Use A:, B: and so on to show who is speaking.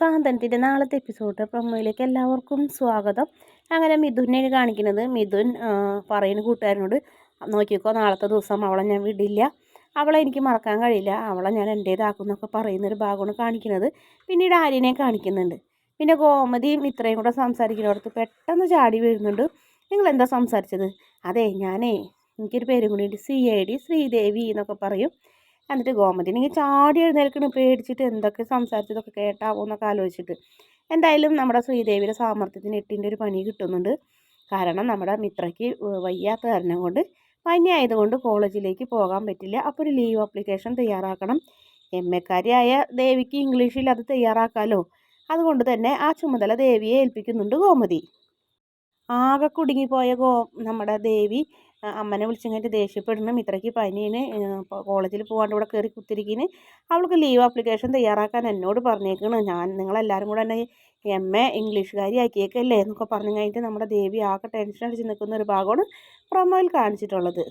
A: സാന്ത്വനത്തിന്റെ നാളത്തെ എപ്പിസോഡ് പ്രൊമോയിലേക്ക് എല്ലാവർക്കും സ്വാഗതം. അങ്ങനെ മിഥുനെ കാണിക്കുന്നത് മിഥുൻ പറയുന്ന കൂട്ടുകാരനോട് നോക്കിക്കോ നാളത്തെ ദിവസം അവളെ ഞാൻ വിടില്ല. അവളെ എനിക്ക് മറക്കാൻ കഴിയില്ല. അവളെ ഞാൻ എന്റേതാക്കുന്നൊക്കെ പറയുന്നൊരു ഭാഗമാണ് കാണിക്കുന്നത്. പിന്നീട് ആര്യനെ കാണിക്കുന്നുണ്ട്. പിന്നെ ഗോമതിയും ഇത്രയും കൂടെ സംസാരിക്കുന്നിടത്ത് പെട്ടെന്ന് ചാടി വീഴുന്നുണ്ട്. നിങ്ങൾ എന്താ സംസാരിച്ചത്? അതെ ഞാനേ എനിക്കൊരു പേരും കൂടി സി ഐ ഡി ശ്രീദേവി എന്നൊക്കെ പറയും. എന്നിട്ട് ഗോമതി എനിക്ക് ചാടി എഴുന്നേൽക്കണ് പേടിച്ചിട്ട് എന്തൊക്കെ സംസാരിച്ചതൊക്കെ കേട്ടാവോ എന്നൊക്കെ ആലോചിച്ചിട്ട്. എന്തായാലും നമ്മുടെ ശ്രീദേവിയുടെ സാമർത്ഥ്യത്തിന് എട്ടിന്റെ ഒരു പണി കിട്ടുന്നുണ്ട്. കാരണം നമ്മുടെ മിത്രയ്ക്ക് വയ്യാത്ത കാരണം കൊണ്ട് പനി ആയതുകൊണ്ട് കോളേജിലേക്ക് പോകാൻ പറ്റില്ല. അപ്പോൾ ഒരു ലീവ് ആപ്ലിക്കേഷൻ തയ്യാറാക്കണം. എം എക്കാരിയായ ദേവിക്ക് ഇംഗ്ലീഷിൽ അത് തയ്യാറാക്കാമല്ലോ അതുകൊണ്ട് തന്നെ ആ ചുമതല ദേവിയെ ഏൽപ്പിക്കുന്നുണ്ട് ഗോമതി. ആകെ കുടുങ്ങിപ്പോയ ഗോ നമ്മുടെ ദേവി അമ്മനെ വിളിച്ചങ്ങായിട്ട് ദേഷ്യപ്പെടണം മിത്രയ്ക്ക് പനീന് കോളേജിൽ പോകാണ്ട് ഇവിടെ കയറി കുത്തിരിക്കുന്നു അവൾക്ക് ലീവ് ആപ്ലിക്കേഷൻ തയ്യാറാക്കാൻ എന്നോട് പറഞ്ഞേക്കണ്. ഞാൻ നിങ്ങളെല്ലാവരും കൂടെ എന്നെ എം. എ. ഇംഗ്ലീഷുകാരി ആക്കിയേക്കല്ലേ എന്നൊക്കെ പറഞ്ഞു കഴിഞ്ഞിട്ട് നമ്മുടെ ദേവി ആകെ ടെൻഷൻ അടിച്ച് നിൽക്കുന്ന ഒരു ഭാഗമാണ് പ്രൊമോയിൽ കാണിച്ചിട്ടുള്ളത്.